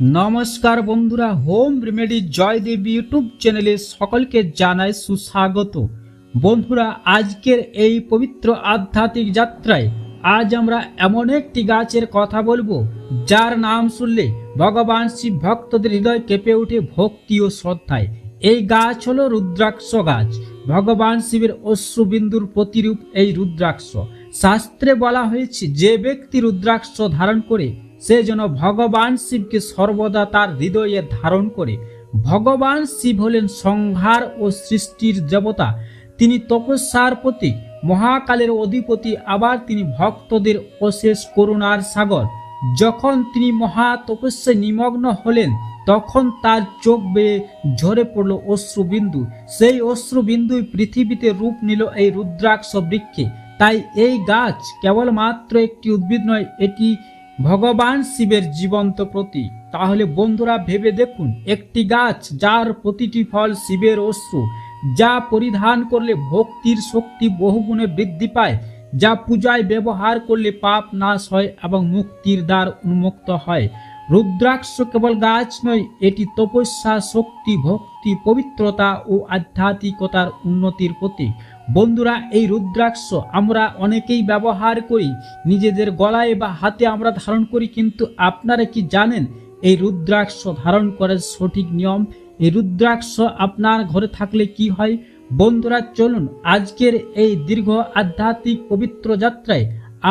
নমস্কার বন্ধুরা, home remedy Joydeb YouTube চ্যানেলে সকলকে জানাই সুস্বাগত। বন্ধুরা, আজকের এই পবিত্র আধ্যাত্মিক যাত্রায় আজ আমরা এমন একটি গাছের কথা বলব, যার নাম শুনলে ভগবান শিব ভক্তদের হৃদয় কেঁপে ওঠে ভক্তি ও শ্রদ্ধায়। এই গাছ হলো রুদ্রাক্ষ গাছ। ভগবান শিবের অশ্রুবিন্দুর প্রতিরূপ এই রুদ্রাক্ষ। শাস্ত্রে বলা হয়েছে, যে ব্যক্তি রুদ্রাক্ষ ধারণ করে সে যেন ভগবান শিবকে সর্বদা তার হৃদয়ে ধারণ করে। ভগবান শিব হলেন সংহার ও সৃষ্টির দেবতা। তিনি তপস্যার প্রতীক মহাকালের অধিপতি, আবার তিনি ভক্তদের অশেষ করুণার সাগর। যখন তিনি মহা তপস্যায় নিমগ্ন হলেন, তখন তার চোখ বেয়ে ঝরে পড়ল অশ্রুবিন্দু। সেই অশ্রুবিন্দুই পৃথিবীতে রূপ নিল এই রুদ্রাক্ষ বৃক্ষে। তাই এই গাছ কেবলমাত্র একটি উদ্ভিদ নয়, এটি ভগবান শিবের জীবন্ত প্রতীক তাহলে বন্ধুরা ভেবে দেখুন, একটি গাছ যার প্রতিটি ফল শিবের অশ্রু, যা পরিধান করলে ভক্তির শক্তি বহুগুণে বৃদ্ধি পায়, যা পূজায় ব্যবহার করলে পাপ নাশ হয় এবং মুক্তির দ্বার উন্মুক্ত হয়। রুদ্রাক্ষ কেবল গাছ নয়, এটি তপস্যা, শক্তি, ভক্তি, পবিত্রতা ও আধ্যাত্মিকতার উন্নতির প্রতীক। বন্ধুরা, এই রুদ্রাক্ষ আমরা অনেকেই ব্যবহার করি। নিজেদের গলায় বা হাতে আমরা ধারণ করি, কিন্তু আপনারা কি জানেন এই রুদ্রাক্ষ ধারণ করার সঠিক নিয়ম? এই রুদ্রাক্ষ আপনার ঘরে থাকলে কি হয়? বন্ধুরা, চলুন আজকের এই দীর্ঘ আধ্যাত্মিক পবিত্র যাত্রায়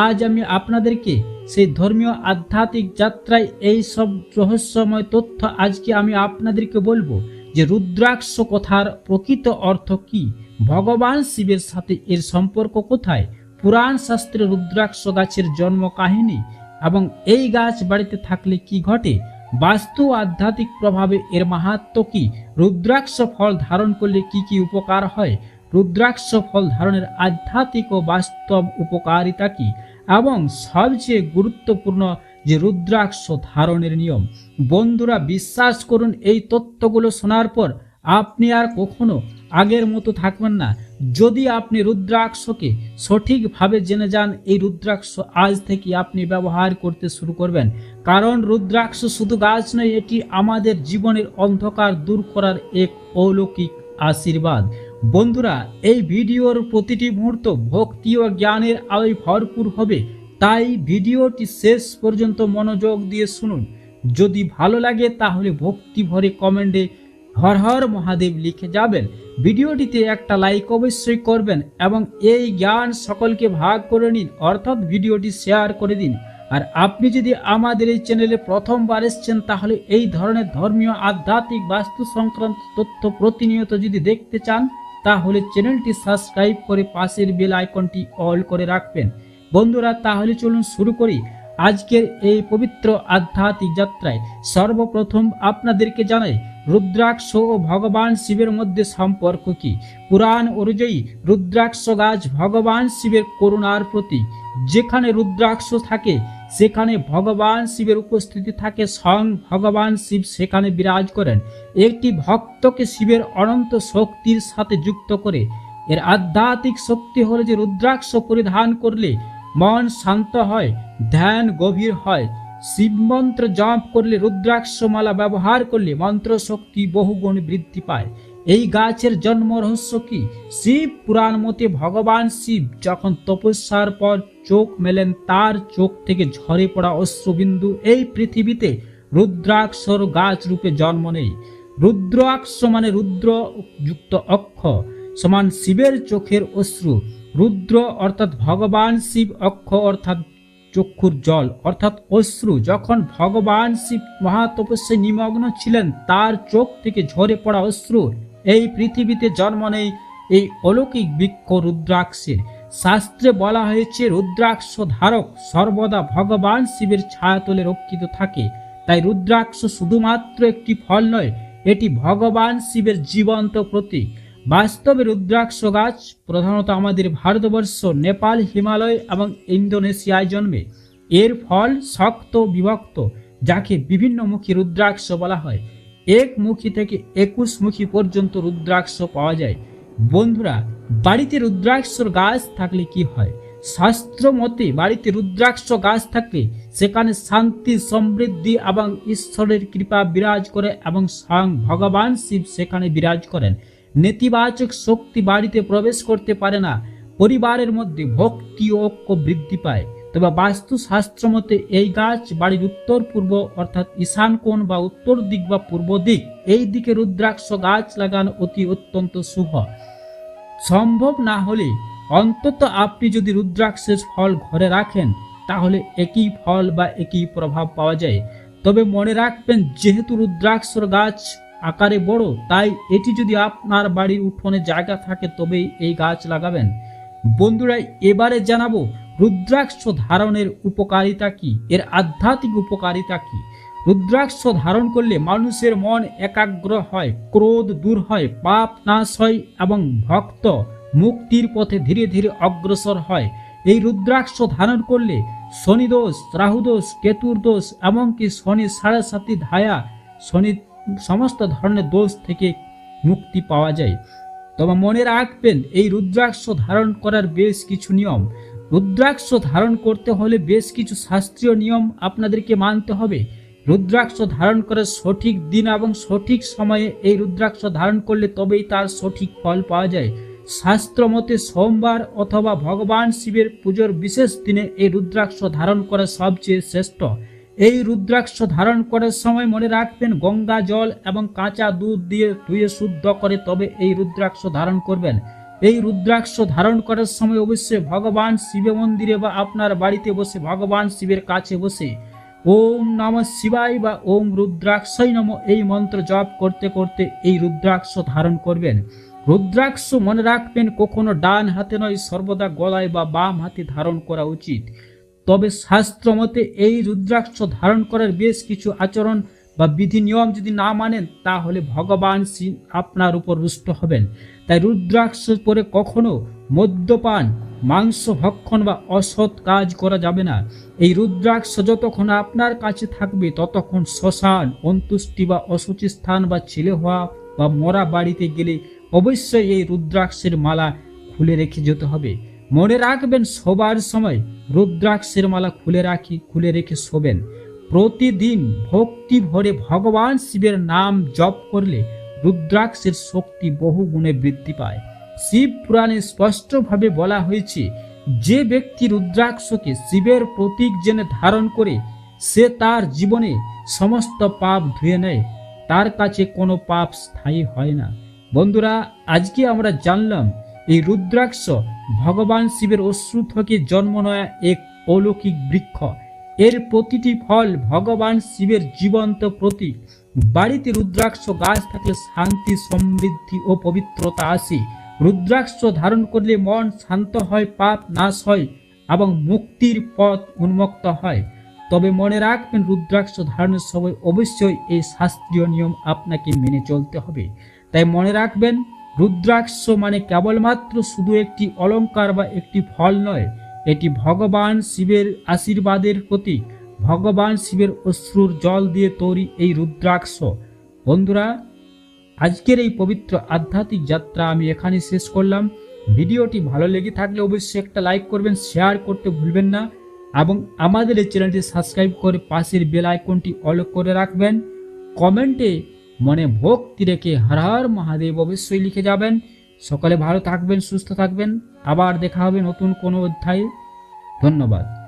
আজ আমি আপনাদেরকে সেই ধর্মীয় আধ্যাত্মিক যাত্রায় এই সব রহস্যময় তথ্য আজকে আমি আপনাদেরকে বলব যে রুদ্রাক্ষ কথার প্রকৃত অর্থ কি? ভগবান শিবের সাথে এর সম্পর্ক কোথায়? পুরাণ শাস্ত্রে রুদ্রাক্ষ গাছের জন্ম কাহিনী এবং এই গাছ বাড়িতে থাকলে কি ঘটে? বাস্তু আধ্যাত্মিক প্রভাবে এর মাহাত্ম কি? রুদ্রাক্ষ ফল ধারণ করলে কি কি উপকার হয়? রুদ্রাক্ষ ফল ধারণের আধ্যাত্মিক ও বাস্তব উপকারিতা কি? এবং সবচেয়ে গুরুত্বপূর্ণ যে রুদ্রাক্ষ ধারণের নিয়ম। বন্ধুরা, বিশ্বাস করুন, এই তত্ত্বগুলো শোনার পর আপনি আর কখনো আগের মতো থাকবেন না। যদি আপনি রুদ্রাক্ষকে সঠিকভাবে জেনে যান, এই রুদ্রাক্ষ আজ থেকে আপনি ব্যবহার করতে শুরু করবেন। কারণ রুদ্রাক্ষ শুধু গাছ নয়, এটি আমাদের জীবনের অন্ধকার দূর করার এক অলৌকিক আশীর্বাদ। বন্ধুরা, এই ভিডিওর প্রতিটি মুহূর্ত ভক্তি ও জ্ঞানের আলোয় ভরপুর হবে। তাই ভিডিওটি শেষ পর্যন্ত মনোযোগ দিয়ে শুনুন। যদি ভালো লাগে, তাহলে ভক্তি ভরে কমেন্টে হর হর মহাদেব লিখে যাবেন। ভিডিওটিতে একটা লাইক অবশ্যই করবেন এবং এই জ্ঞান সকলকে ভাগ করে নিন, অর্থাৎ ভিডিওটি শেয়ার করে দিন। আর আপনি যদি আমাদের এই চ্যানেলে প্রথমবার এসছেন, তাহলে এই ধরনের ধর্মীয়, আধ্যাত্মিক, বাস্তু সংক্রান্ত তথ্য প্রতিনিয়ত যদি দেখতে চান, তাহলে চ্যানেলটি সাবস্ক্রাইব করে পাশের বেল আইকনটি অল করে রাখবেন। বন্ধুরা, তাহলে চলুন শুরু করি। আজকের এই পবিত্র আধ্যাত্মিক যাত্রায় সর্বপ্রথম আপনাদেরকে জানাই রুদ্রাক্ষ ও ভগবান শিবের মধ্যে সম্পর্ক কি? পুরাণ অনুযায়ী রুদ্রাক্ষ গাছ ভগবান শিবের করুণার প্রতীক। যেখানে রুদ্রাক্ষ থাকে, সেখানে ভগবান শিবের উপস্থিতি থাকে, স্বয়ং ভগবান শিব সেখানে বিরাজ করেন। একটি ভক্তকে শিবের অনন্ত শক্তির সাথে যুক্ত করে। এর আধ্যাত্মিক শক্তি হলো যে রুদ্রাক্ষ পরিধান করলে মন শান্ত হয়, ধ্যান গভীর হয়। শিব মন্ত্র জপ করলে রুদ্রাক্ষমালা ব্যবহার করলে মন্ত্র শক্তি বহুগুণ বৃদ্ধি পায়। এই গাছের জন্ম রহস্য কি? শিব পুরাণ মতে ভগবান শিব যখন তপস্যার পর চোখ মেলেন, তার চোখ থেকে ঝরে পড়া অশ্রুবিন্দু এই পৃথিবীতে রুদ্রাক্ষর গাছ রূপে জন্ম নেই রুদ্রাক্ষ মানে রুদ্র যুক্ত অক্ষ সমান শিবের চোখের অশ্রু। রুদ্র অর্থাৎ ভগবান শিব অক্ষ অর্থাৎ চক্ষুর জল, অর্থাৎ অশ্রু, যখন ভগবান শিব মহাতপস্যায় নিমগ্ন ছিলেন, তার চোখ থেকে ঝরে পড়া অশ্রু এই পৃথিবীতে জন্ম নেই, এই অলৌকিক বৃক্ষ রুদ্রাক্ষের শাস্ত্রে বলা হয়েছে, রুদ্রাক্ষ ধারক সর্বদা ভগবান শিবের ছায়াতলে রক্ষিত থাকে। তাই রুদ্রাক্ষ শুধুমাত্র একটি ফল নয়, এটি ভগবান শিবের জীবন্ত প্রতীক। বাস্তবে রুদ্রাক্ষ গাছ, প্রধানত আমাদের ভারতবর্ষ, নেপাল, হিমালয় এবং ইন্দোনেশিয়ায় জন্মে। এর ফল শক্ত, বিভক্ত, যাকে বিভিন্নমুখী রুদ্রাক্ষ বলা হয়। এক মুখী থেকে একুশ মুখী পর্যন্ত রুদ্রাক্ষ পাওয়া যায়। বন্ধুরা, বাড়িতে রুদ্রাক্ষর গাছ থাকলে কি হয়? শাস্ত্র মতে বাড়িতে রুদ্রাক্ষ গাছ থাকলে সেখানে শান্তি, সমৃদ্ধি এবং ঈশ্বরের কৃপা বিরাজ করে এবং স্বয়ং ভগবান শিব সেখানে বিরাজ করেন। নেতিবাচক শক্তি বাড়িতে প্রবেশ করতে পারে না, পরিবারের মধ্যে ভক্তি ও ঐক্য বৃদ্ধি পায়। তবে বাস্তুশাস্ত্র মতে এই গাছ বাড়ির উত্তর পূর্ব অর্থাৎ ঈশান কোণ বা উত্তর দিক বা পূর্ব দিক, এই দিকে রুদ্রাক্ষ গাছ লাগানো অতি অত্যন্ত শুভ। সম্ভব না হলে অন্তত আপনি যদি রুদ্রাক্ষের ফল ঘরে রাখেন, তাহলে একই ফল বা একই প্রভাব পাওয়া যায়। তবে মনে রাখবেন, যেহেতু রুদ্রাক্ষর গাছ আকারে বড়, তাই এটি যদি আপনার বাড়ির উঠোনে জায়গা থাকে, তবেই এই গাছ লাগাবেন। বন্ধুরা, এবারে জানাব, রুদ্রাক্ষ ধারণের উপকারিতা কি? এর আধ্যাত্মিক উপকারিতা কি? রুদ্রাক্ষ ধারণ করলে মানুষের মন একাগ্র হয়, ক্রোধ দূর হয়, পাপ নাশ হয় এবং ভক্ত মুক্তির পথে ধীরে ধীরে অগ্রসর হয়। এই রুদ্রাক্ষ ধারণ করলে শনি দোষ রাহু দোষ কেতুর দোষ, এমনকি শনি সাড়ে সাতি ধায়া শনি সমস্ত ধরনের দোষ থেকে মুক্তি পাওয়া যায়। তবে মনে রাখবেন, এই রুদ্রাক্ষ ধারণ করার বেশ কিছু নিয়ম। রুদ্রাক্ষ ধারণ করতে হলে বেশ কিছু শাস্ত্রীয় নিয়ম আপনাদেরকে মানতে হবে। রুদ্রাক্ষ ধারণ করার সঠিক দিন এবং সঠিক সময়ে এই রুদ্রাক্ষ ধারণ করলে তবেই তার সঠিক ফল পাওয়া যায়। শাস্ত্র মতে সোমবার অথবা ভগবান শিবের পুজোর বিশেষ দিনে এই রুদ্রাক্ষ ধারণ করা সবচেয়ে শ্রেষ্ঠ। এই রুদ্রাক্ষ ধারণ করার সময় মনে রাখবেন, গঙ্গা জল এবং কাঁচা দুধ দিয়ে ধুয়ে শুদ্ধ করে তবে এই রুদ্রাক্ষ ধারণ করবেন। এই রুদ্রাক্ষ ধারণ করার সময় অবশ্যই ভগবান শিব মন্দিরে বা আপনার বাড়িতে বসে ভগবান শিবের কাছে বসে ওম নম শিবায় বা ওম রুদ্রাক্ষই নম এই মন্ত্র জপ করতে করতে এই রুদ্রাক্ষ ধারণ করবেন। রুদ্রাক্ষ মনে রাখবেন, কখনো ডান হাতে নয়, সর্বদা গলায় বা বাম হাতে ধারণ করা উচিত। তবে শাস্ত্র মতে এই রুদ্রাক্ষ ধারণ করার বেশ কিছু আচরণ বা বিধি নিয়ম যদি না মানেন, তাহলে ভগবান শিব আপনার উপর রুষ্ট হবেন। তাই রুদ্রাক্ষ পরে কখনো মদ্যপান, মাংস ভক্ষণ বা অসৎ কাজ করা যাবে না। এই রুদ্রাক্ষ যতক্ষণ আপনার কাছে থাকবে, ততক্ষণ শ্মশান অন্তুষ্টি বা অসুচি স্থান বা ছেলে হওয়া বা মরা বাড়িতে গেলে অবশ্যই এই রুদ্রাক্ষের মালা খুলে রেখে যেতে হবে। মনে রাখবেন, শোবার সময় রুদ্রাক্ষের মালা খুলে রাখি, খুলে রেখে শোবেন। প্রতিদিন ভক্তি ভরে ভগবান শিবের নাম জপ করলে রুদ্রাক্ষের শক্তি বহু গুণে বৃদ্ধি পায়। শিব পুরাণে স্পষ্টভাবে বলা হয়েছে, যে ব্যক্তি রুদ্রাক্ষকে শিবের প্রতীক জেনে ধারণ করে, সে তার জীবনে সমস্ত পাপ ধুয়ে নেয়। তার কাছে কোনো পাপ স্থায়ী হয় না। বন্ধুরা, আজকে আমরা জানলাম এই রুদ্রাক্ষ ভগবান শিবের অশ্রু থেকে জন্ম নেয়া এক অলৌকিক বৃক্ষ। এর প্রতিটি ফল ভগবান শিবের জীবন্ত প্রতীক। বাড়িতে রুদ্রাক্ষ গাছ থাকলে শান্তি, সমৃদ্ধি ও পবিত্রতা আসে রুদ্রাক্ষ ধারণ করলে মন শান্ত হয়, পাপ নাশ হয় এবং মুক্তির পথ উন্মুক্ত হয়। তবে মনে রাখবেন, রুদ্রাক্ষ ধারণের সময় অবশ্যই এই শাস্ত্রীয় নিয়ম আপনাকে মেনে চলতে হবে। তাই মনে রাখবেন রুদ্রাক্ষ মানে কেবলমাত্র শুধু একটি অলংকার বা একটি ফল নয়, এটি ভগবান শিবের আশীর্বাদের প্রতীক। ভগবান শিবের অশ্রুর জল দিয়ে তৈরি এই রুদ্রাক্ষ। বন্ধুরা, আজকের এই পবিত্র আধ্যাত্মিক যাত্রা আমি এখানে শেষ করলাম। ভিডিওটি ভালো লেগে থাকলে অবশ্যই একটা লাইক করবেন, শেয়ার করতে ভুলবেন না এবং আমাদের এই চ্যানেলটি সাবস্ক্রাইব করে পাশের বেল আইকনটি অল করে রাখবেন। কমেন্টে মনে ভক্তি রেখে হর হর মহাদেব অবশ্যই লিখে যাবেন। সকালে ভালো থাকবেন, সুস্থ থাকবেন। আবার দেখা হবে নতুন কোনো অধ্যায়ে। ধন্যবাদ।